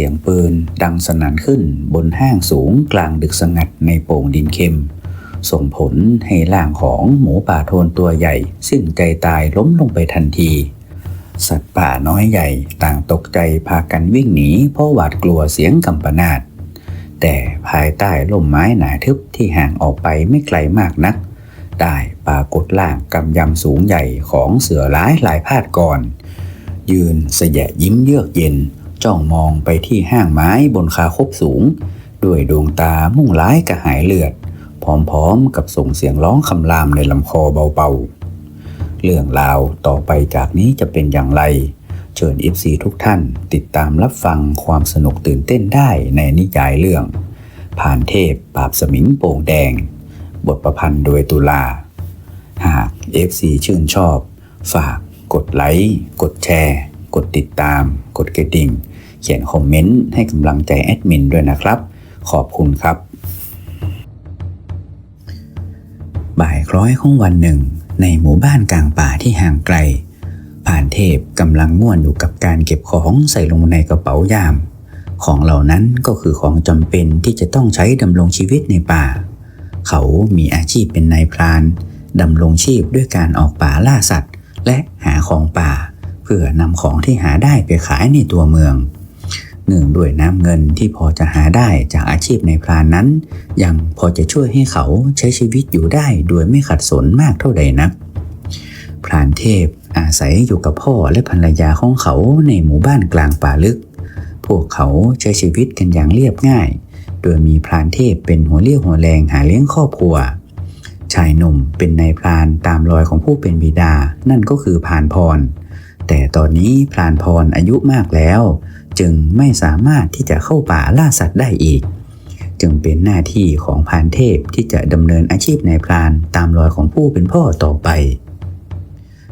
สียงปืนดังสนั่นขึ้นบนห้างสูงกลางดึกสงัดในโป่งดินเค็ม ส่งผลให้ร่างของหมูป่าโทนตัวใหญ่ สิ้นใจตายล้มลงไปทันที สัตว์ป่าน้อยใหญ่ต่างตกใจพากันวิ่งหนีเพราะหวาดกลัวเสียงกำปนาดแต่ภายใต้ร่มไม้หนาทึบที่ห่างออกไปไม่ไกลมากนัก ได้ปรากฏล่างกำยำสูงใหญ่ของเสือร้ายหลายพาดก่อน ยืนเสยะยิ้มเยือกเย็น จ้องมองไปที่ห้างไม้บนคาคบสูง ด้วยดวงตามุ่งร้ายกระหายเลือด พร้อมๆกับส่งเสียงร้องคำรามในลำคอเบาๆ เรื่องราวต่อไปจากนี้จะเป็นอย่างไร เชิญ FC ทุกท่านติดตามรับฟังความสนุกตื่นเต้นได้ในนิยายเรื่อง ผ่านเทพปราบสมิงโป่งแดง บทประพันธ์โดยตุลา หาก FC ชื่นชอบ ฝากกดไลค์ กดแชร์ กดติดตาม กดกระดิ่ง ขียนคอมเมนต์ให้กำลังใจแอดมินด้วยนะครับ ขอบคุณครับ บ่ายคล้อยของวันหนึ่ง ในหมู่บ้านกลางป่าที่ห่างไกลผ่านเทพกำลังม่วนอยู่กับการเก็บของใส่ลงในกระเป๋ายาม ของเหล่านั้นก็คือของจำเป็นที่จะต้องใช้ดำรงชีวิตในป่า เขามีอาชีพเป็นนายพรานดำรงชีพด้วยการออกป่าล่าสัตว์ และหาของป่า เพื่อนำของที่หาได้ไปขายในตัวเมือง เนื่องด้วยน้ำเงินที่พอจะหาได้จากอาชีพในพรานนั้น ยังพอจะช่วยให้เขาใช้ชีวิตอยู่ได้โดยไม่ขัดสนมากเท่าใดนัก พรานเทพอาศัยอยู่กับพ่อและภรรยาของเขาในหมู่บ้านกลางป่าลึก พวกเขาใช้ชีวิตกันอย่างเรียบง่าย โดยมีพรานเทพเป็นหัวเรี่ยวหัวแรงหาเลี้ยงครอบครัว ชายหนุ่มเป็นนายพรานตามรอยของผู้เป็นบิดา นั่นก็คือพรานพร แต่ตอนนี้พรานพรอายุมากแล้ว จึงไม่สามารถที่จะเข้าป่าล่าสัตว์ได้อีก จึงเป็นหน้าที่ของพรานเทพที่จะดำเนินอาชีพนายพรานตามรอยของผู้เป็นพ่อต่อไป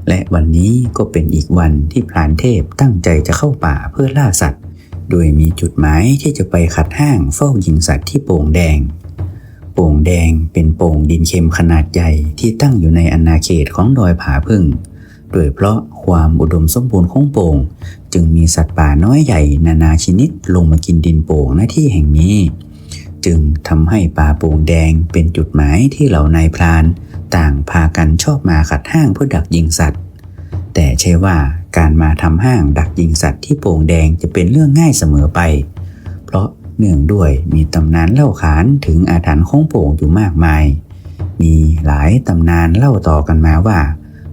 และวันนี้ก็เป็นอีกวันที่พรานเทพตั้งใจจะเข้าป่าเพื่อล่าสัตว์ โดยมีจุดหมายที่จะไปขัดห้างเฝ้ายิงสัตว์ที่โป่งแดงโป่งแดงเป็นโป่งดินเค็มขนาดใหญ่ที่ตั้งอยู่ในอาณาเขตของดอยผาพึ่ง โดยเพราะความอุดมสมบูรณ์ของโป่ง จึงมีสัตว์ป่าน้อยใหญ่ นานาชนิดลงมากินดินโป่งหน้าที่แห่งนี้ จึงทำให้ป่าโป่งแดงเป็นจุดหมายที่เหล่านายพราน ต่างพากันชอบมาขัดห้างเพื่อดักยิงสัตว์ แต่ใช่ว่าการมาทำห้างดักยิงสัตว์ที่โป่งแดงจะเป็นเรื่องง่ายเสมอไป เพราะเนื่องด้วยมีตำนานเล่าขานถึงอาถรรพ์ของโป่งอยู่มากมาย มีหลายตำนานเล่าต่อกันมาว่า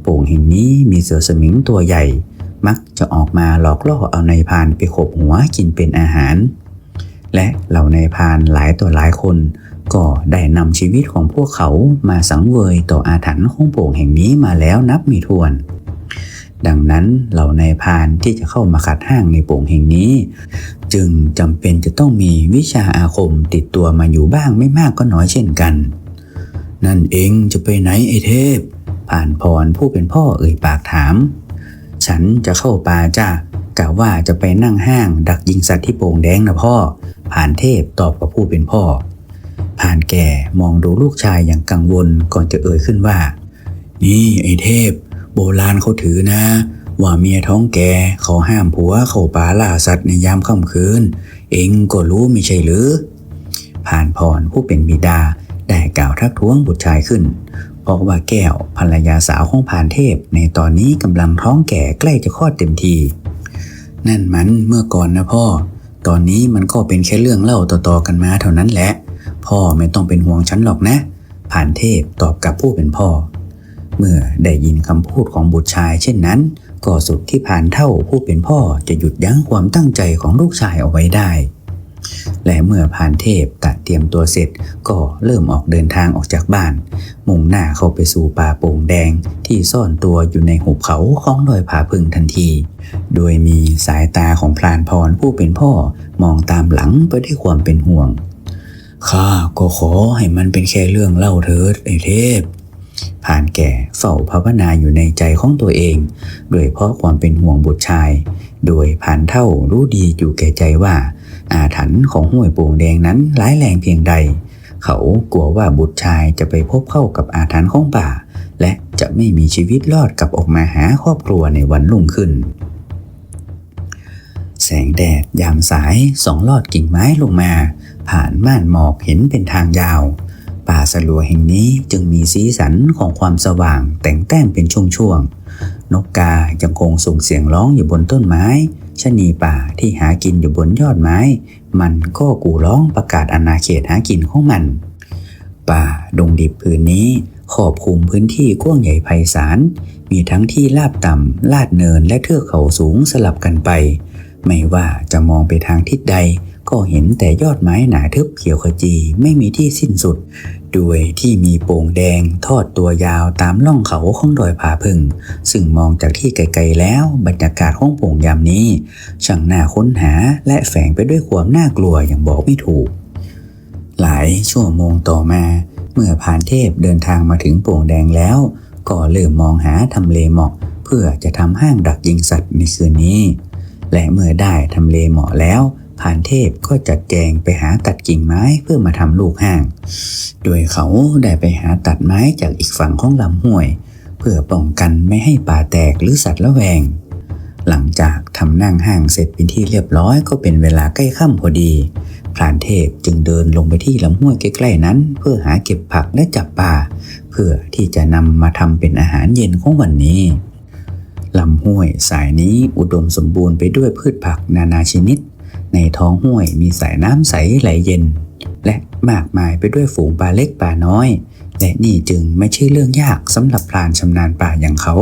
โป่งแห่งนี้มีเสือสมิงตัวใหญ่ มักจะออกมาหลอกล่อเอานายพานไปขบหัวกินเป็นอาหาร และเหล่านายพานหลายต่อหลายคน ก็ได้นำชีวิตของพวกเขามาสังเวยต่ออาถรรพ์ของโป่งแห่งนี้มาแล้วนับไม่ถ้วน ดังนั้นเหล่านายพานที่จะเข้ามาขัดห้างในโป่งแห่งนี้ จึงจำเป็นจะต้องมีวิชาอาคมติดตัวมาอยู่บ้างไม่มากก็น้อยเช่นกัน นั่นเองจะไปไหนไอเทพ ผ่านพรผู้เป็นพ่อเอ่ยปากถาม ฉันจะเข้าป่าจ้ากะว่าจะไปนั่งห้าง ดักยิงสัตว์ที่โป่งแดงนะพ่อ ผ่านเทพตอบกับผู้เป็นพ่อ ผ่านแก่มองดูลูกชายอย่างกังวลก่อนจะเอ่ยขึ้นว่า นี่ไอเทพ โบราณเขาถือนะ ว่าเมียท้องแก่เขาห้ามผัวเข้าป่าล่าสัตว์ในยามค่ำคืน เองก็รู้ไม่ใช่หรือ ผ่านพรผู้เป็นบิดาได้กล่าวทักท้วงบุตรชายขึ้น เพราะว่าแก้วภรรยาสาวของผ่านเทพ ในตอนนี้กำลังท้องแก่ใกล้จะคลอดเต็มที นั่นมันเมื่อก่อนนะพ่อ ตอนนี้มันก็เป็นแค่เรื่องเล่าต่อๆกันมาเท่านั้นแหละ พ่อไม่ต้องเป็นห่วงฉันหรอกนะ ผ่านเทพตอบกับผู้เป็นพ่อ เมื่อได้ยินคำพูดของบุตรชาย เช่นนั้น ก็สุดที่ผ่านเท่าผู้เป็นพ่อจะหยุดยั้งความตั้งใจของลูกชายเอาไว้ได้ และเมื่อผานเทพตะเตรียมตัวเสร็จก็เริ่มออกเดินทางออกจากบ้าน มุ่งหน้าเข้าไปสู่ป่าโป่งแดงที่ซ่อนตัวอยู่ในหุบเขาของดอยผาพึ่งทันที โดยมีสายตาของพลานพรผู้เป็นพ่อมองตามหลังไปด้วยความเป็นห่วง ข้าก็ขอให้มันเป็นแค่เรื่องเล่าเถิดไอเทพผ่านแก่เฝ้าภาวนาอยู่ในใจของตัวเอง โดยเพราะความเป็นห่วงบุตรชาย โดยผ่านเท่ารู้ดีอยู่แก่ใจว่า อาถรรพ์ของห้วยโป่งแดงนั้นร้ายแรงเพียงใด เขากลัวว่าบุตรชายจะไปพบเข้ากับอาถรรพ์ของป่า และจะไม่มีชีวิตรอดกลับออกมาหาครอบครัวในวันรุ่งขึ้น แสงแดดยามสายสองลอดกิ่งไม้ลงมา ผ่านม่านหมอกเห็นเป็นทางยาว ป่าสลัวแห่งนี้จึงมีสีสันของความสว่างแต่งแต้มเป็นช่วงๆนกกายังคงส่งเสียงร้องอยู่บนต้นไม้ ชะนีป่าที่หากินอยู่บนยอดไม้ มันก็กูร้องประกาศอาณาเขตหากินของมัน ป่าดงดิบพื้นนี้ขอบคลุมพื้นที่กว้างใหญ่ไพศาล มีทั้งที่ลาบต่ำ ลาดเนินและเทือกเขาสูงสลับกันไป ไม่ว่าจะมองไปทางทิศใด ก็เห็นแต่ยอดไม้หนาทึบเขียวขจีไม่มีที่สิ้นสุด ด้วยที่มีโป่งแดงทอดตัวยาวตามล่องเขาของดอยผาพึ่ง ซึ่งมองจากที่ไกลๆแล้วบรรยากาศของโป่งยามนี้ ช่างน่าค้นหาและแฝงไปด้วยความน่ากลัวอย่างบอกไม่ถูก หลายชั่วโมงต่อมา เมื่อพานเทพเดินทางมาถึงโป่งแดงแล้ว ก็เริ่มมองหาทำเลเหมาะ เพื่อจะทำห้างดักยิงสัตว์ในคืนนี้ และเมื่อได้ทำเลเหมาะแล้ว พานเทพก็จัดแจงไปหาตัดกิ่งไม้เพื่อมาทำลูกห้าง โดยเขาได้ไปหาตัดไม้จากอีกฝั่งของลำห้วย เพื่อป้องกันไม่ให้ป่าแตกหรือสัตว์ละแวง หลังจากทำนั่งห้างเสร็จเป็นที่เรียบร้อยก็เป็นเวลาใกล้ค่ำพอดีพรานเทพจึงเดินลงไปที่ลำห้วยใกล้ๆนั้น เพื่อหาเก็บผักและจับปลาเพื่อที่จะนำมาทำเป็นอาหารเย็นของวันนี้ลำห้วยสายนี้อุดมสมบูรณ์ไปด้วยพืชผักนานาชนิด ในท้องห้วยมีสายน้ำใสไหลเย็น และมากมายไปด้วยฝูงปลาเล็กปลาน้อย และนี่จึงไม่ใช่เรื่องยากสำหรับพรานชำนาญป่าอย่างเขา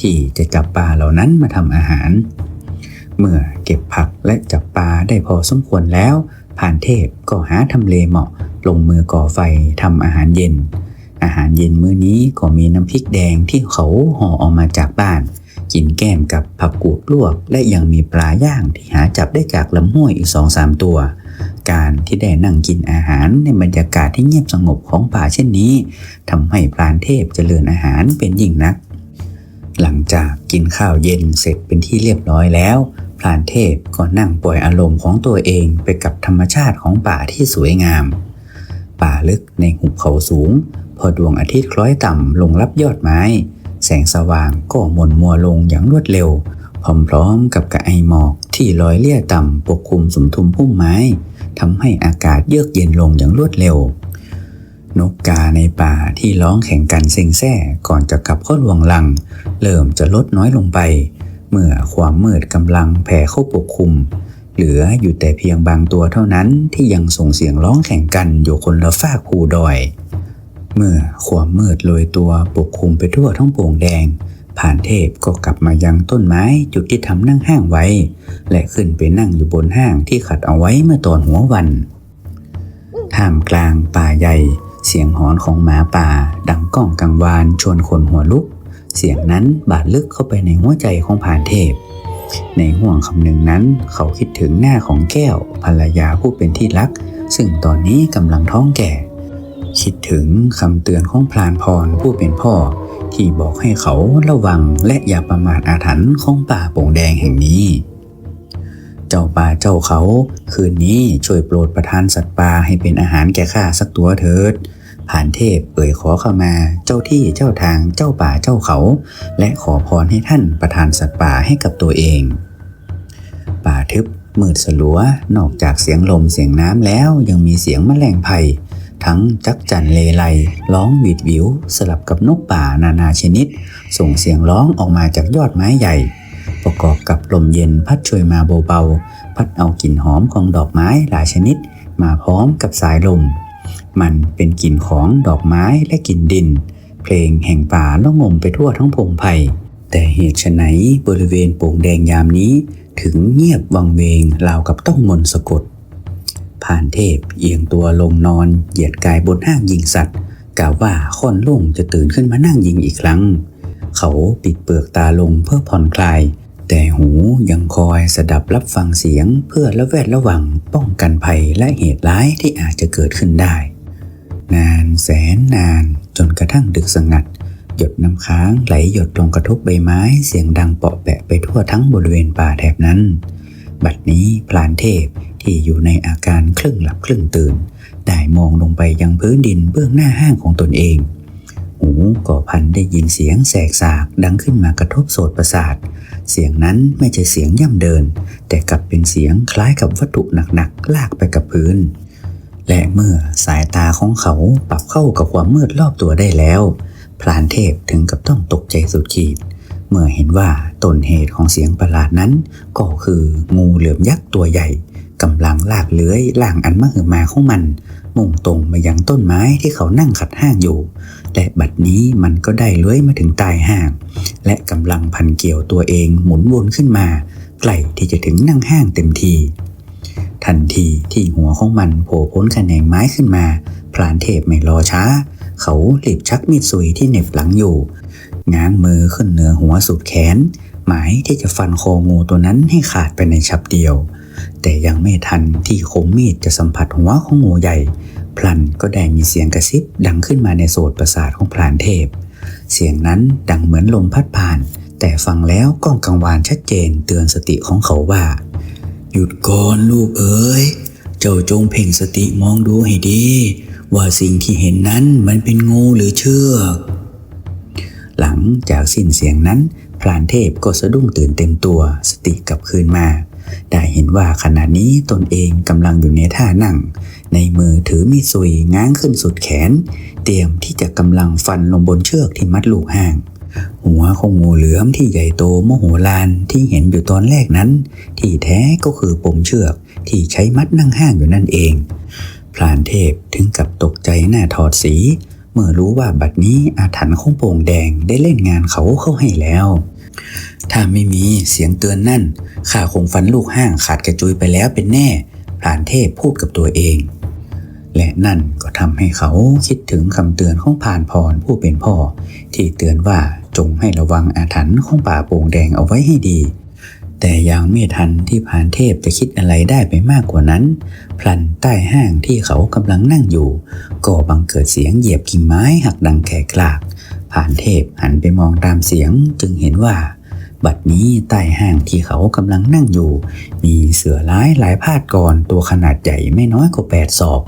ที่จะจับปลาเหล่านั้นมาทำอาหาร เมื่อเก็บผักและจับปลาได้พอสมควรแล้วผ่านเทพก็หาทำเลเหมาะ ลงมือก่อไฟทำอาหารเย็น อาหารเย็นมื้อนี้ก็มีน้ำพริกแดงที่เขาห่อออกมาจากบ้าน กินแก้มกับผักกูดลวก และยังมีปลาย่างที่หาจับได้จากลำห้วยอีกสองสามตัว การที่ได้นั่งกินอาหารในบรรยากาศที่เงียบสงบของป่าเช่นนี้ทำให้พรานเทพเจริญอาหารเป็นยิ่งนัก หลังจากกินข้าวเย็นเสร็จเป็นที่เรียบร้อยแล้วพรานเทพก็นั่งปล่อยอารมณ์ของตัวเองไปกับธรรมชาติของป่าที่สวยงาม ป่าลึกในหุบเขาสูง พอดวงอาทิตย์คล้อยต่ำลงรับยอดไม้ แสงสว่างก็หม่นมัวลงอย่างรวดเร็ว พร้อมๆกับกระไอหมอกที่ลอยเลี่ยต่ำปกคลุมสุมทุมพุ่มไม้ทำให้อากาศเยือกเย็นลงอย่างรวดเร็ว นกกาในป่าที่ร้องแข่งกันเซ็งแซ่ก่อนจะกลับเข้าลวงลัง เริ่มจะลดน้อยลงไป เมื่อความมืดกำลังแผ่เข้าปกคลุม เหลืออยู่แต่เพียงบางตัวเท่านั้นที่ยังส่งเสียงร้องแข่งกันอยู่คนละฝากภูดอย เมื่อความมืดโรยตัวปกคลุมไปทั่วท้องโป่งแดง ผ่านเทพก็กลับมายังต้นไม้จุดที่ทำนั่งห้างไว้ และขึ้นไปนั่งอยู่บนห้างที่ขัดเอาไว้เมื่อตอนหัววัน ท่ามกลางป่าใหญ่ เสียงหอนของหมาป่า ดังก้องกังวานชวนคนหัวลุก เสียงนั้นบาดลึกเข้าไปในหัวใจของผ่านเทพ ในห่วงคำหนึ่งนั้น เขาคิดถึงหน้าของแก้วภรรยาผู้เป็นที่รัก ซึ่งตอนนี้กำลังท้องแก่ คิดถึงคำเตือนของพลานพรผู้เป็นพ่อ ที่บอกให้เขาระวังและอย่าประมาทอาถรรพ์ของป่าโป่งแดงแห่งนี้ เจ้าป่าเจ้าเขา คืนนี้ช่วยโปรดประทานสัตว์ป่าให้เป็นอาหารแก่ข้าสักตัวเถิดผ่านเทพเอ่ยขอเข้ามา เจ้าที่เจ้าทางเจ้าป่าเจ้าเขา และขอพรให้ท่านประทานสัตว์ป่าให้กับตัวเอง ป่าทึบมืดสลัวนอกจากเสียงลมเสียงน้ำแล้วยังมีเสียงแมลงไผ่ ทั้งจักจั่นเลไลร้องหวีดหวิว สลับกับนกป่านานาชนิด ส่งเสียงร้องออกมาจากยอดไม้ใหญ่ ประกอบกับลมเย็นพัดช่วยมาเบาๆ พัดเอากลิ่นหอมของดอกไม้หลายชนิด มาพร้อมกับสายลม มันเป็นกลิ่นของดอกไม้และกลิ่นดิน เพลงแห่งป่าล่องงมไปทั่วทั้งพงไผ่แต่เหตุไฉนบริเวณโป่งแดงยามนี้ ถึงเงียบวังเวงราวกับต้องมนสะกด ผ่านเทพเอียงตัวลงนอน เหยียดกายบนห้างยิงสัตว์กล่าวว่าค่อนลุ่งจะตื่นขึ้นมานั่งยิงอีกครั้ง เขาปิดเปลือกตาลงเพื่อผ่อนคลาย แต่หูยังคอยสดับรับฟังเสียงเพื่อระแวดระวังป้องกันภัยและเหตุร้ายที่อาจจะเกิดขึ้นได้ นานแสนนานจนกระทั่งดึกสงัด หยดน้ำค้างไหลหยดลงกระทบใบไม้เสียงดังเปาะแปะไปทั่วทั้งบริเวณป่าแถบนั้น บัดนี้พลานเทพ ที่อยู่ในอาการครึ่งหลับครึ่งตื่น ได้มองลงไปยังพื้นดินเบื้องหน้าห้างของตนเอง หูก็พันได้ยินเสียงแสกสากดังขึ้นมากระทบโสตประสาท เสียงนั้นไม่ใช่เสียงย่ำเดิน แต่กลับเป็นเสียงคล้ายกับวัตถุหนักๆลากไปกับพื้น และเมื่อสายตาของเขาปรับเข้ากับความมืดรอบตัวได้แล้วพลานเทพถึงกับต้องตกใจสุดขีดเมื่อเห็นว่าต้นเหตุของเสียงประหลาดนั้น ก็คืองูเหลือมยักษ์ตัวใหญ่ กำลังลากเลื้อยล่างอันมหึมาของมัน มุ่งตรงมายังต้นไม้ที่เขานั่งขัดห้างอยู่ และบัดนี้มันก็ได้เลื้อยมาถึงใตายห้าง และกำลังพันเกี่ยวตัวเองหมุนวนขึ้นมาใกล้ที่จะถึงนั่งห้างเต็มทีทันทีที่หัวของมันโผล่พ้นแขนงไม้ขึ้นมาพรานเทพไม่รอช้า เขาหลีบชักมีดสุยที่เหน็บหลังอยู่ ง้างมือขึ้นเหนือหัวสุดแขน หมายที่จะฟันคองูตัวนั้นให้ขาดไปในฉับเดียว แต่ยังไม่ทันที่คมมีดจะสัมผัสหัวของงูใหญ่ พลันก็ได้มีเสียงกระซิบดังขึ้นมาในโสตประสาทของพรานเทพ เสียงนั้นดังเหมือนลมพัดผ่าน แต่ฟังแล้วก้องกังวานชัดเจนเตือนสติของเขาว่า หยุดก่อนลูกเอ๋ย เจ้าจงเพ่งสติมองดูให้ดี ว่าสิ่งที่เห็นนั้นมันเป็นงูหรือเชือกหลังจากสิ้นเสียงนั้นพรานเทพก็สะดุ้งตื่นเต็มตัวสติกลับคืนมา ได้เห็นว่าขณะนี้ตนเองกำลังอยู่ในท่านั่ง ในมือถือมีดสุยง้างขึ้นสุดแขน เตรียมที่จะกำลังฟันลงบนเชือกที่มัดลูกห่าง หัวของงูเหลือมที่ใหญ่โตโมโหลานที่เห็นอยู่ตอนแรกนั้น ที่แท้ก็คือปมเชือกที่ใช้มัดนั่งห้างอยู่นั่นเองพรานเทพถึงกับตกใจหน้าถอดสี เมื่อรู้ว่าบัดนี้อาถรรพ์ของโป่งแดงได้เล่นงานเขาเข้าให้แล้ว ถ้าไม่มีเสียงเตือนนั่นข้าคงฟันลูกห้างขาดกระจุยไปแล้วเป็นแน่พรานเทพพูดกับตัวเอง และนั่นก็ทำให้เขาคิดถึงคำเตือนของพานพรผู้เป็นพ่อ ที่เตือนว่าจงให้ระวังอาถรรพ์ของป่าโป่งแดงเอาไว้ให้ดี แต่ยังไม่ทันที่พรานเทพจะคิดอะไรได้ไปมากกว่านั้น พลันใต้ห้างที่เขากำลังนั่งอยู่ ก็บังเกิดเสียงเหยียบกิ่งไม้หักดังแขกลาก ผ่านเทพหันไปมองตามเสียงจึงเห็นว่า บัดนี้ใต้ห้างที่เขากำลังนั่งอยู่ มีเสือร้ายหลายพาดกรตัวขนาดใหญ่ไม่น้อยกว่าแปดศอก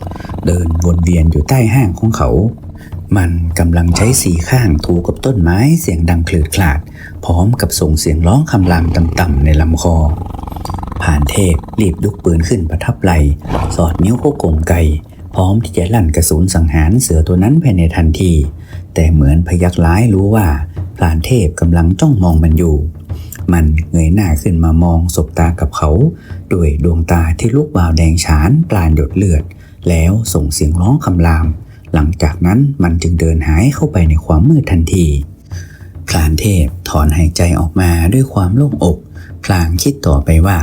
เดินวนเวียนอยู่ใต้ห้างของเขา มันกำลังใช้สีข้างถูกับต้นไม้เสียงดังคลืดคลาด พร้อมกับส่งเสียงร้องคำรามต่ำๆในลำคอ ผ่านเทพรีบยกปืนขึ้นประทับไหลสอดนิ้วเขากงไกพร้อมที่จะลั่นกระสุนสังหารเสือตัวนั้นภายในทันที แต่เหมือนพยักร้ายรู้ว่าพลานเทพกำลังจ้องมองมันอยู่ มันเงยหน้าขึ้นมามองสบตากับเขา ด้วยดวงตาที่ลุกวาวแดงฉานปลานหยดเลือด แล้วส่งเสียงร้องคำราม หลังจากนั้นมันจึงเดินหายเข้าไปในความมืดทันทีพลานเทพถอนหายใจออกมาด้วยความโล่งอกพลางคิดต่อไปว่า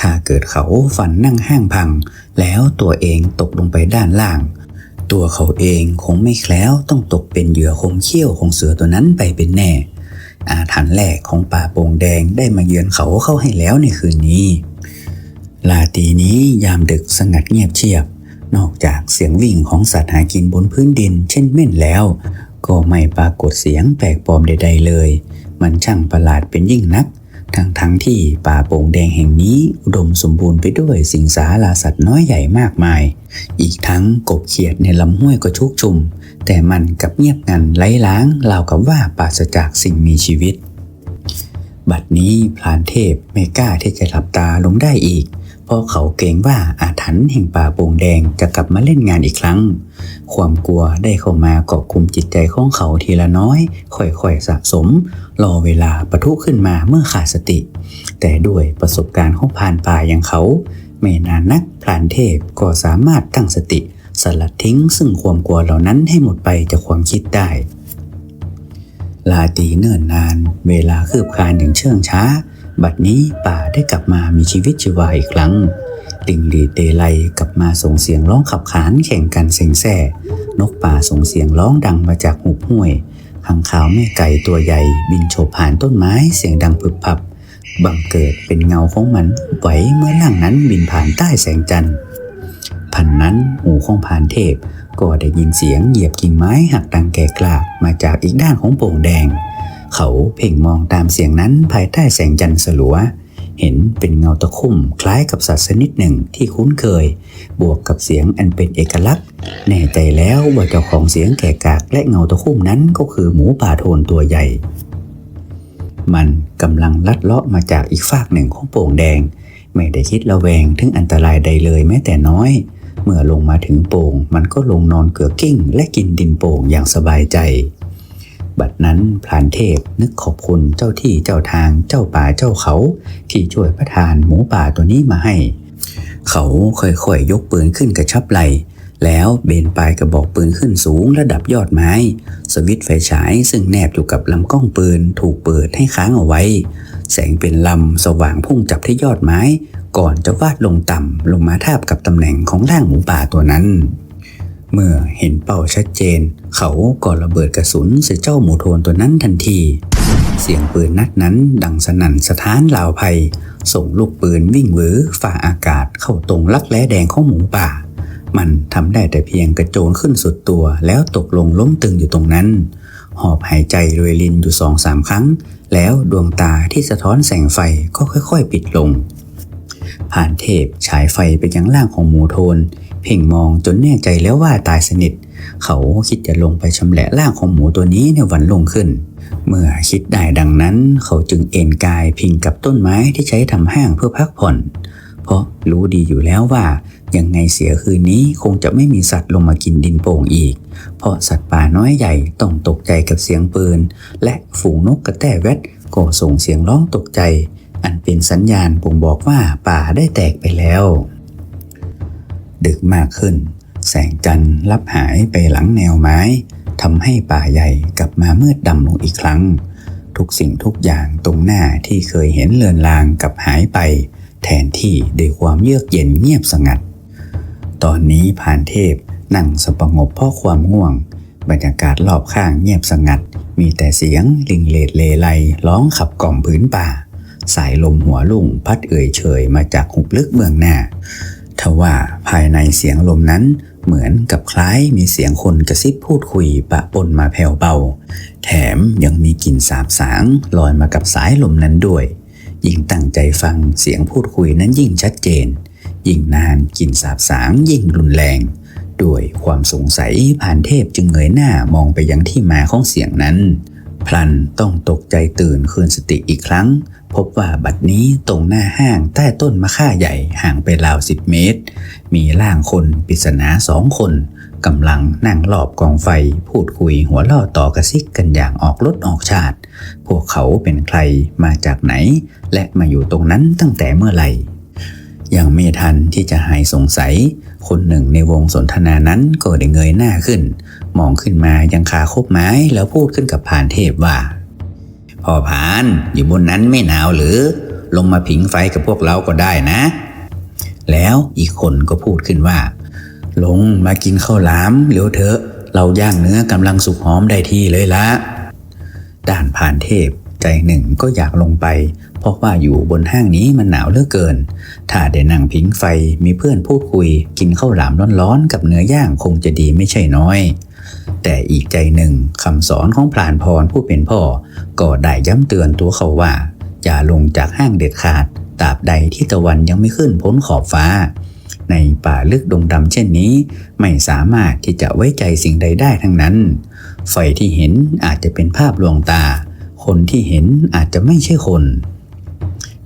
ถ้าเกิดเขาฝันนั่งห้างพัง แล้วตัวเองตกลงไปด้านล่าง ตัวเขาเองคงไม่แคล้วต้องตกเป็นเหยื่อคมเขี้ยวของเสือตัวนั้นไปเป็นแน่ อาถรรพ์แรกของป่าโป่งแดงได้มาเยือนเขาเข้าให้แล้วในคืนนี้ ลาตรีนี้ยามดึกสงัดเงียบเชียบ นอกจากเสียงวิ่งของสัตว์หากินบนพื้นดิน เช่นเม่นแล้ว ก็ไม่ปรากฏเสียงแปลกปลอมใด ๆ เลย มันช่างประหลาดเป็นยิ่งนัก ทั้งทั้งที่ป่าโป่งแดงแห่งนี้อุดมสมบูรณ์ไปด้วยสิงสาราสัตว์น้อยใหญ่มากมาย อีกทั้งกบเขียดในลำห้วยก็ชุกชุม แต่มันกับเงียบงันไร้ล้างราวกับว่าปราศจากสิ่งมีชีวิต บัดนี้พลานเทพไม่กล้าที่จะหลับตาลงได้อีก เพราะเขาเกรงว่าอาถรรพ์แห่งป่าโป่งแดงจะกลับมาเล่นงานอีกครั้ง ความกลัวได้เข้ามาเกาะกลุ่มจิตใจของเขาทีละน้อย ค่อยๆสะสม รอเวลาปะทุขึ้นมาเมื่อขาดสติ แต่ด้วยประสบการณ์ของผ่านป่าอย่างเขา ไม่นานนักพลานเทพก็สามารถตั้งสติ สลัดทิ้งซึ่งความกลัวเหล่านั้นให้หมดไปจากความคิดได้ลาตีเนิ่นนาน เวลาคืบคลานถึงเชื่องช้า บัดนี้ป่าได้กลับมามีชีวิตชีวาอีกครั้งติงหลีเตไลกลับมาส่งเสียงร้องขับขานแข่งกันเซ็งแซ่นกป่าส่งเสียงร้องดังมาจากหุบห้วยหางขาวแม่ไก่ตัวใหญ่ บินโฉบผ่านต้นไม้เสียงดังผึบพับบังเกิดเป็นเงาของมันไหวเมื่อร่างนั้นบินผ่านใต้แสงจันทร์พันนั้นหูของผ่านเทพ ก็ได้ยินเสียงเหยียบกิ่งไม้หักดังแก่กลากมาจากอีกด้านของโป่งแดง เขาเพ่งมองตามเสียงนั้นภายใต้แสงจันทร์สลัว เห็นเป็นเงาตะคุ่มคล้ายกับสัตว์ชนิดหนึ่งที่คุ้นเคย บวกกับเสียงอันเป็นเอกลักษณ์ แน่ใจแล้วว่าเจ้าของเสียงแก่กากและเงาตะคุ่มนั้นก็คือหมูป่าโทนตัวใหญ่ มันกำลังลัดเลาะมาจากอีกฝากหนึ่งของโป่งแดง ไม่ได้คิดระแวงถึงอันตรายใดเลยแม้แต่น้อย เมื่อลงมาถึงโป่งมันก็ลงนอนเกือกกิ้ง และกินดินโป่งอย่างสบายใจ บัดนั้นพลานเทพนึกขอบคุณเจ้าที่เจ้าทางเจ้าป่าเจ้าเขา ที่ช่วยประทานหมูป่าตัวนี้มาให้ เขาค่อยๆยกปืนขึ้นกระชับไหลแล้วเบนปลายกระบอกปืนขึ้นสูงระดับยอดไม้ สวิตไฟฉายซึ่งแนบอยู่กับลำกล้องปืนถูกเปิดให้ค้างเอาไว้ แสงเป็นลำสว่างพุ่งจับที่ยอดไม้ ก่อนจะวาดลงต่ำลงมาทาบกับตำแหน่งของร่างหมูป่าตัวนั้น เมื่อเห็นเป้าชัดเจน เขาก็ระเบิดกระสุนใส่เจ้าหมูโทนตัวนั้นทันที เสียงปืนนัดนั้นดังสนั่นสะท้านลาวภัย ส่งลูกปืนวิ่งหวือฝ่าอากาศเข้าตรงลักแร้แดงของหมูป่า มันทำได้แต่เพียงกระโจนขึ้นสุดตัว แล้วตกลงล้มตึงอยู่ตรงนั้น หอบหายใจรวยลินอยู่สองสามครั้ง แล้วดวงตาที่สะท้อนแสงไฟก็ค่อย ๆ ปิดลง ผ่านเทพฉายไฟไปยังล่างของหมูโทน เพ่งมองจนแน่ใจแล้วว่าตายสนิท เขาคิดจะลงไปชำแหละล่างของหมูตัวนี้ในวันลงขึ้น เมื่อคิดได้ดังนั้น เขาจึงเอนกายพิงกับต้นไม้ที่ใช้ทำห้างเพื่อพักผ่อน เพราะรู้ดีอยู่แล้วว่ายังไงเสียคืนนี้คงจะไม่มีสัตว์ลงมากินดินโป่งอีก เพราะสัตว์ป่าน้อยใหญ่ต้องตกใจกับเสียงปืน และฝูงนกกระแตแวดก็ส่งเสียงร้องตกใจ อันเป็นสัญญาณบ่งบอกว่าป่าได้แตกไปแล้ว ดึกมากขึ้น แสงจันทร์ลับหายไปหลังแนวไม้ทำให้ป่าใหญ่กลับมามืดดำลงอีกครั้ง ทุกสิ่งทุกอย่างตรงหน้าที่เคยเห็นเลือนลางกลับหายไป แทนที่ด้วยความเยือกเย็นเงียบสงัด ตอนนี้ผ่านเทพนั่งสงบเพราะความง่วง บรรยากาศรอบข้างเงียบสงัด มีแต่เสียงลิงเลดเลไลร้องขับกล่อมพื้นป่า สายลมหัวลุ่งพัดเอ่ยเฉยมาจากหุบลึกเบื้องหน้า ทว่าภายในเสียงลมนั้นเหมือนกับคล้ายมีเสียงคนกระซิบพูดคุยปะปนมาแผ่วเบา แถมยังมีกลิ่นสาบสางลอยมากับสายลมนั้นด้วย ยิ่งตั้งใจฟังเสียงพูดคุยนั้นยิ่งชัดเจน ยิ่งนานกลิ่นสาบสางยิ่งรุนแรงด้วยความสงสัยผ่านเทพจึงเงยหน้ามองไปยังที่มาของเสียงนั้น พลันต้องตกใจตื่นคืนสติอีกครั้ง พบว่าบัดนี้ตรงหน้าห้างใต้ต้นมะค่าใหญ่ห่างไปราวสิบเมตร มีร่างคนปริศนาสองคนกำลังนั่งรอบกองไฟ พูดคุยหัวเล่อต่อกระซิกกันอย่างออกรถออกชาติ พวกเขาเป็นใครมาจากไหน และมาอยู่ตรงนั้นตั้งแต่เมื่อไหร่ยังไม่ทันที่จะหายสงสัย คนหนึ่งในวงสนทนานั้นก็ได้เงยหน้าขึ้น มองขึ้นมายังคาคบไม้แล้วพูดขึ้นกับพานเทพว่าพ่อพานอยู่บนนั้นไม่หนาวหรือ ลงมาผิงไฟกับพวกเราก็ได้นะ แล้วอีกคนก็พูดขึ้นว่า ลงมากินข้าวหลามเร็วเถอะเราย่างเนื้อกำลังสุกหอมได้ที่เลยละด่านผ่านเทพใจหนึ่งก็อยากลงไป เพราะว่าอยู่บนห้างนี้มันหนาวเหลือเกิน ถ้าได้นั่งพิงไฟมีเพื่อนพูดคุย กินข้าวหลามร้อนๆกับเนื้อย่างคงจะดีไม่ใช่น้อย แต่อีกใจหนึ่งคำสอนของพรานพรผู้เป็นพ่อ ก็ได้ย้ำเตือนตัวเขาว่า อย่าลงจากห้างเด็ดขาดตราบใดที่ตะวันยังไม่ขึ้นพ้นขอบฟ้า ในป่าลึกดงดำเช่นนี้ ไม่สามารถที่จะไว้ใจสิ่งใดได้ทั้งนั้น ไฟที่เห็นอาจจะเป็นภาพลวงตา คนที่เห็นอาจจะไม่ใช่คน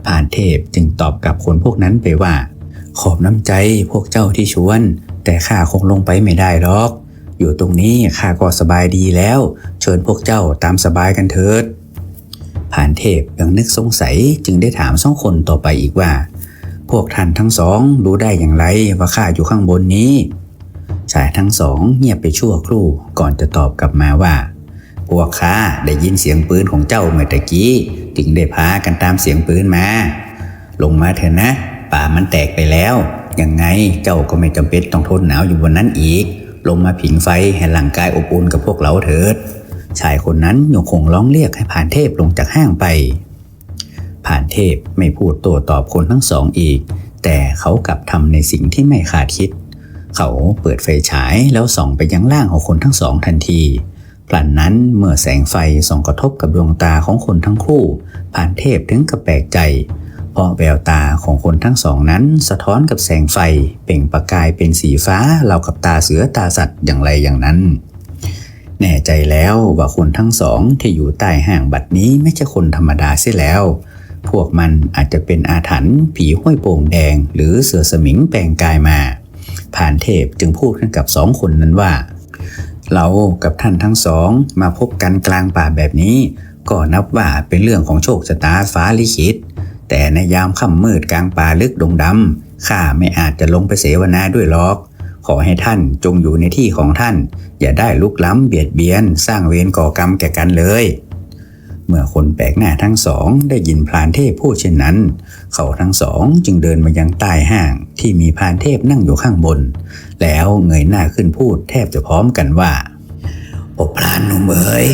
ผ่านเทพจึงตอบกับคนพวกนั้นไปว่า ขอบน้ำใจพวกเจ้าที่ชวน แต่ข้าคงลงไปไม่ได้หรอก อยู่ตรงนี้ข้าก็สบายดีแล้ว เชิญพวกเจ้าตามสบายกันเถิดผ่านเทพยังนึกสงสัยจึงได้ถามสองคนต่อไปอีกว่า พวกท่านทั้งสองรู้ได้อย่างไรว่าข้าอยู่ข้างบนนี้ชายทั้งสองเงียบไปชั่วครู่ก่อนจะตอบกลับมาว่า พวกข้าได้ยินเสียงปืนของเจ้าเมื่อตะกี้จึงได้พากันตามเสียงปืนมา ลงมาเถอะนะ ป่ามันแตกไปแล้ว ยังไงเจ้าก็ไม่จำเป็นต้องทนหนาวอยู่บนนั้นอีก ลงมาผิงไฟให้ร่างกายอบอุ่นกับพวกเราเถิด ชายคนนั้นยังคงร้องเรียกให้ผ่านเทพลงจากห้างไป ผ่านเทพไม่พูดโต้ตอบคนทั้งสองอีก แต่เขากลับทำในสิ่งที่ไม่คาดคิด เขาเปิดไฟฉายแล้วส่องไปยังล่างของคนทั้งสองทันทีพลันนั้นเมื่อแสงไฟส่องกระทบกับดวงตาของคนทั้งคู่ ผ่านเทพถึงกับแปลกใจ เพราะแววตาของคนทั้งสองนั้นสะท้อนกับแสงไฟ เปล่งประกายเป็นสีฟ้าเรากับตาเสือตาสัตว์อย่างไรอย่างนั้น แน่ใจแล้วว่าคนทั้งสองที่อยู่ใต้ห่างบัดนี้ไม่ใช่คนธรรมดาเสียแล้ว พวกมันอาจจะเป็นอาถรรพ์ผีห้วยโป่งแดง หรือเสือสมิงแปลงกายมา ผ่านเทพจึงพูดขึ้นกับสองคนนั้นว่า เรากับท่านทั้งสองมาพบกันกลางป่าแบบนี้ ก็นับว่าเป็นเรื่องของโชคชะตาฟ้าลิขิต แต่ในยามค่ำมืดกลางป่าลึกดงดำข้าไม่อาจจะลงไปเสวนาด้วยหรอก ขอให้ท่านจงอยู่ในที่ของท่าน อย่าได้ลุกล้ำเบียดเบียน สร้างเวรก่อกรรมแก่กันเลย เมื่อคนแปลกหน้าทั้งสองได้ยินพรานเทพพูดเช่นนั้น เขาทั้งสองจึงเดินมายังใต้ห้างที่มีพรานเทพนั่งอยู่ข้างบน แล้วเงยหน้าขึ้นพูดแทบจะพร้อมกันว่าโอพรานหนุ่มเอ๋ย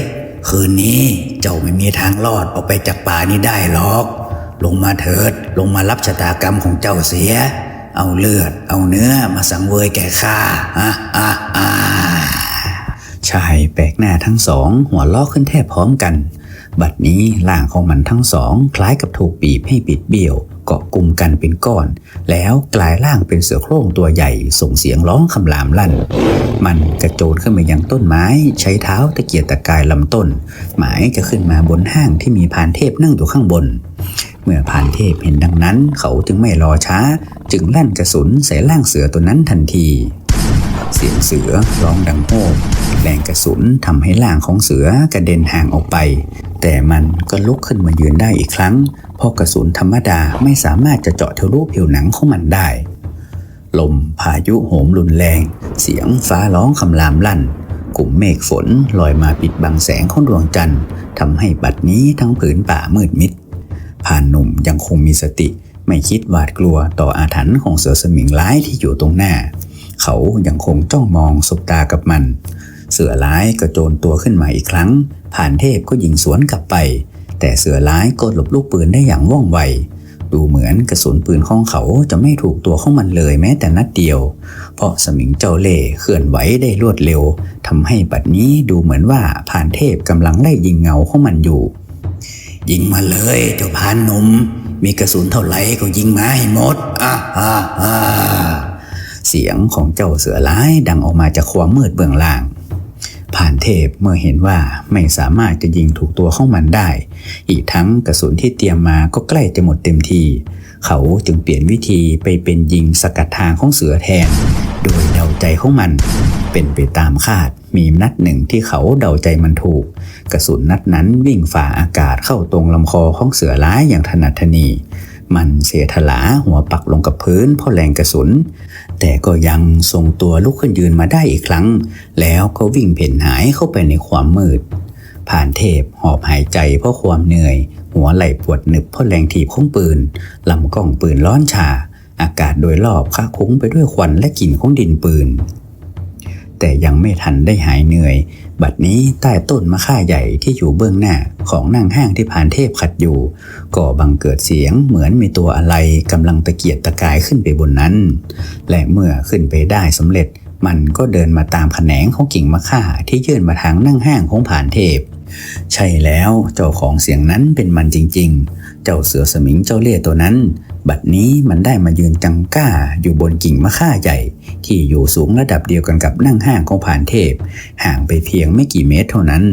คืนนี้เจ้าไม่มีทางรอดออกไปจากป่านี้ได้หรอก ลงมาเถิด ลงมารับชะตากรรมของเจ้าเสีย เอาเลือด เอาเนื้อมาสังเวยแก่ข้าอะอะอะชายแปลกหน้าทั้งสอง หัวล้อขึ้นแทบพร้อมกัน บัดนี้ร่างของมันทั้งสอง คล้ายกับถูกบีบให้บิดเบี้ยว เกาะกลุ่มกันเป็นก้อน แล้วกลายร่างเป็นเสือโคร่งตัวใหญ่ส่งเสียงร้องคำรามลั่น มันกระโจนขึ้นมายังต้นไม้ ใช้เท้าตะเกียกตะกายลำต้น หมายจะขึ้นมาบนห้างที่มีพานเทพนั่งอยู่ข้างบน เมื่อพานเทพเห็นดังนั้น เขาจึงไม่รอช้า จึงลั่นกระสุนใส่ร่างเสือตัวนั้นทันที เสียงเสือร้องดังโห่แรงกระสุนทำให้ร่างของเสือกระเด็นห่างออกไป แต่มันก็ลุกขึ้นมายืนได้อีกครั้ง เพราะกระสุนธรรมดาไม่สามารถจะเจาะทะลุผิวหนังของมันได้ ลมพายุโหมรุนแรง เสียงฟ้าร้องคำรามลั่นกลุ่มเมฆฝนลอยมาปิดบังแสงของดวงจันทร์ทำให้บัดนี้ทั้งผืนป่ามืดมิด ยังคงมีสติ ไม่คิดหวาดกลัวต่ออาถรรพ์ของเสือสมิงร้ายที่อยู่ตรงหน้า เขายังคงจ้องมองสบตากับมัน เสือร้ายกระโจนตัวขึ้นมาอีกครั้ง ผ่านเทพก็ยิงสวนกลับไป แต่เสือร้ายก็หลบลูกปืนได้อย่างว่องไวดูเหมือนกระสุนปืนของเขาจะไม่ถูกตัวของมันเลยแม้แต่นัดเดียว เพราะสมิงเจ้าเล่ห์เคลื่อนไหวได้รวดเร็วทำให้บัดนี้ดูเหมือนว่าผ่านเทพกำลังไล่ยิงเงาของมันอยู่ ยิงมาเลยเจ้าพานหนุ่มมีกระสุนเท่าไหร่ก็ยิงมาให้หมดอ่าอ่าอ่าเสียงของเจ้าเสือร้ายดังออกมาจากความมืดเบื้องล่าง ผ่านเทพเมื่อเห็นว่าไม่สามารถจะยิงถูกตัวของมันได้ อีกทั้งกระสุนที่เตรียมมาก็ใกล้จะหมดเต็มที เขาจึงเปลี่ยนวิธีไปเป็นยิงสกัดทางของเสือแทน โดยเดาใจของมันเป็นไปตามคาด มีนัดหนึ่งที่เขาเดาใจมันถูก กระสุนนัดนั้นวิ่งฝ่าอากาศเข้าตรงลำคอของเสือร้ายอย่างถนัดถนี มันเสียถลาหัวปักลงกับพื้นเพราะแรงกระสุน แต่ก็ยังทรงตัวลุกขึ้นยืนมาได้อีกครั้ง แล้วก็วิ่งเพ่นหายเข้าไปในความมืด ผ่านเทพหอบหายใจเพราะความเหนื่อย หัวไหล่ปวดหนึบเพราะแรงถีบของปืนลำกล้องปืนร้อนชาอากาศโดยรอบค้าคุ้งไปด้วยควันและกลิ่นของดินปืน แต่ยังไม่ทันได้หายเหนื่อย บัดนี้ใต้ต้นมะข่าใหญ่ที่อยู่เบื้องหน้าของนางห้างที่ผ่านเทพขัดอยู่ ก็บังเกิดเสียงเหมือนมีตัวอะไรกำลังตะเกียกตะกายขึ้นไปบนนั้น และเมื่อขึ้นไปได้สำเร็จ มันก็เดินมาตามแขนงของกิ่งมะข่าที่ยื่นมาทางนั่งห้างของผ่านเทพ ใช่แล้วเจ้าของเสียงนั้นเป็นมันจริง ๆ เจ้าเสือสมิงเจ้าเล่ห์ตัวนั้น บัดนี้มันได้มายืนจังก้าอยู่บนกิ่งมะข่าใหญ่ ที่อยู่สูงระดับเดียวกันกับนั่งห้างของผ่านเทพ ห่างไปเพียงไม่กี่เมตรเท่านั้น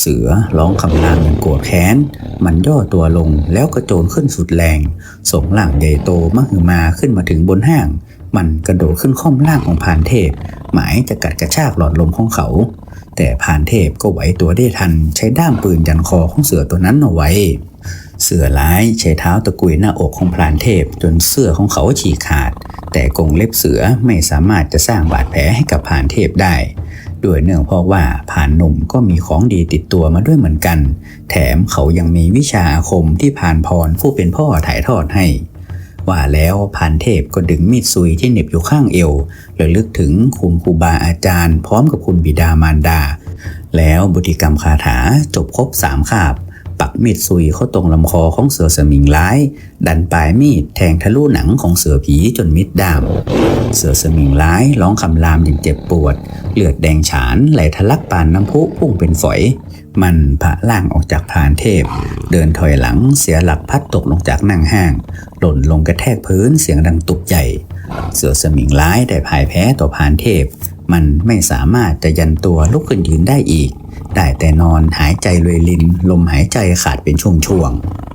เสือร้องคำรามอย่างโกรธแค้น มันย่อตัวลงแล้วกระโจนขึ้นสุดแรง ส่งหลังใหญ่โตมหึมาขึ้นมาถึงบนห้าง มันกระโดดขึ้นค่อมล่างของผ่านเทพ หมายจะกัดกระชากหลอดลมของเขา แต่ผ่านเทพก็ไหวตัวได้ทันใช้ด้ามปืนยันคอของเสือตัวนั้นเอาไว้ เสือร้ายใช้เท้าตะกุยหน้าอกของพรานเทพ จนเสื้อของเขาฉีกขาด แต่กงเล็บเสือไม่สามารถจะสร้างบาดแผลให้กับพรานเทพได้ด้วยเนื่องเพราะว่าผ่านหนุ่มก็มีของดีติดตัวมาด้วยเหมือนกัน แถมเขายังมีวิชาอาคมที่ผ่านพรผู้เป็นพ่อถ่ายทอดให้ ว่าแล้วพานเทพก็ดึงมีดซุยที่เหน็บอยู่ข้างเอวระลึกถึงคุณครูบาอาจารย์ พร้อมกับคุณบิดามารดา แล้วบุติกรรมคาถาจบครบสามคาบ ปักมีดซุยเข้าตรงลำคอของเสือสมิงร้าย ดันปลายมีดแทงทะลุหนังของเสือผีจนมิดดามเสือสมิงร้ายร้องคำรามอย่างเจ็บปวด เลือดแดงฉานไหลทะลักปานน้ำพุพุ่งเป็นฝอย มันผะล่างออกจากพรานเทพ เดินถอยหลังเสียหลักพัดตกลงจากนั่งห้าง หล่นลงกระแทกพื้นเสียงดังตุบใหญ่ เสือสมิงร้ายได้พ่ายแพ้ต่อพรานเทพ มันไม่สามารถจะยันตัวลุกขึ้นยืนได้อีก ได้แต่นอนหายใจรวยลิน ลมหายใจขาดเป็นช่วง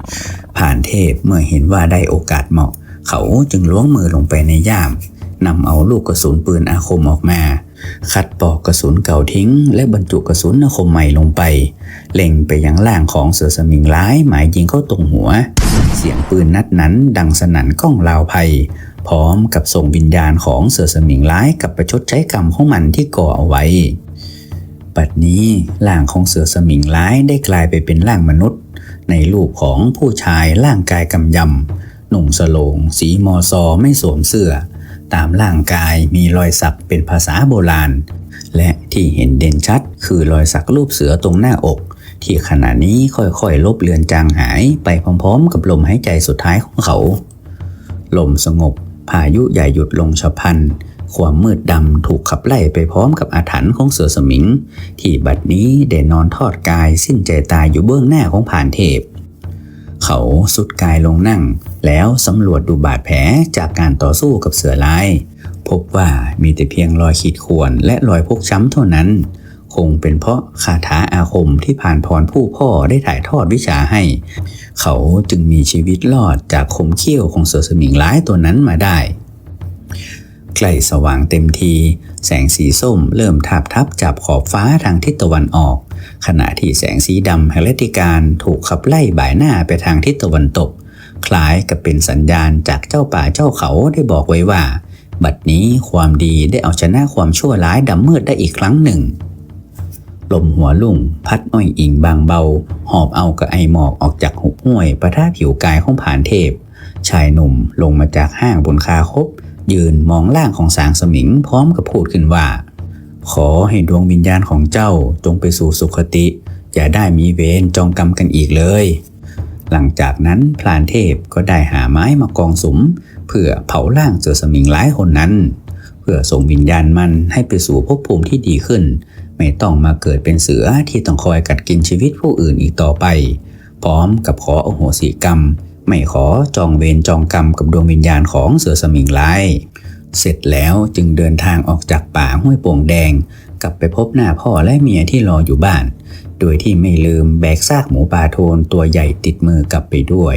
ๆ ผ่านเทพเมื่อเห็นว่าได้โอกาสเหมาะ เขาจึงล้วงมือลงไปในย่ามนำเอาลูกกระสุนปืนอาคมออกมา คัดปอกกระสุนเก่าทิ้ง และบรรจุกระสุนอาคมใหม่ลงไป เล็งไปยังล่างของเสือสมิงร้ายหมายยิงเข้าตรงหัว เสียงปืนนัดนั้นดังสนั่นก้องลาวภัย พร้อมกับส่งวิญญาณของเสือสมิงร้ายกลับประชดใช้กรรมของมันที่ก่อเอาไว้ ปัดนี้ร่างของเสือสมิงร้ายได้กลายไปเป็นร่างมนุษย์ ในรูปของผู้ชายร่างกายกำยำหนุ่งสโลง สีมอซอไม่สวมเสื้อ ตามร่างกายมีรอยสักเป็นภาษาโบราณ และที่เห็นเด่นชัดคือรอยสักรูปเสือตรงหน้าอก ที่ขณะนี้ค่อยๆ ลบเลือนจางหายไปพร้อมๆ กับลมหายใจสุดท้ายของเขา ลมสงบพายุใหญ่หยุดลงฉับพลัน ความมืดดำถูกขับไล่ไปพร้อมกับอาถรรพ์ของเสือสมิง ที่บัดนี้ได้นอนทอดกายสิ้นใจตายอยู่เบื้องหน้าของผ่านเทพ เขาสุดกายลงนั่ง แล้วสำรวจดูบาดแผลจากการต่อสู้กับเสือลาย พบว่ามีแต่เพียงรอยขีดข่วนและรอยพกช้ำเท่านั้น คงเป็นเพราะคาถาอาคมที่ผ่านพรผู้พ่อได้ถ่ายทอดวิชาให้ เขาจึงมีชีวิตรอดจากคมเขี้ยวของเสือสมิงร้ายตัวนั้นมาได้ กล้สว่างเต็มที แสงสีส้มเริ่มทาบทับจับขอบฟ้าทางทิศตะวันออก ขณะที่แสงสีดำแห่งฤทธิการถูกขับไล่บ่ายหน้าไปทางทิศตะวันตก คล้ายกับเป็นสัญญาณจากเจ้าป่าเจ้าเขาได้บอกไว้ว่า บัดนี้ความดีได้เอาชนะความชั่วร้ายดำมืดได้อีกครั้งหนึ่งลมหัวลุ่ง พัดอ้อยอิงบางเบา หอบเอากระไอหมอกออกจากหุบห้วยประท่าผิวกายของผานเทพ ชายหนุ่มลงมาจากห้างบนคาคบ ยืนมองล่างของสางสมิงพร้อมกับพูดขึ้นว่า ขอให้ดวงวิญญาณของเจ้าจงไปสู่สุคติ อย่าได้มีเวรจองกรรมกันอีกเลย หลังจากนั้นพลานเทพก็ได้หาไม้มากองสุม เพื่อเผาร่างเสือสมิงร้ายคนนั้น เพื่อส่งวิญญาณมันให้ไปสู่ภพภูมิที่ดีขึ้น ไม่ต้องมาเกิดเป็นเสือที่ต้องคอยกัดกินชีวิตผู้อื่นอีกต่อไป พร้อมกับขออโหสิกรรม ไม่ขอจองเวรจองกรรมกับดวงวิญญาณของเสือสมิงร้ายเสร็จแล้วจึงเดินทางออกจากป่าห้วยโป่งแดง กลับไปพบหน้าพ่อและเมียที่รออยู่บ้าน โดยที่ไม่ลืมแบกซากหมูป่าโทนตัวใหญ่ติดมือกลับไปด้วย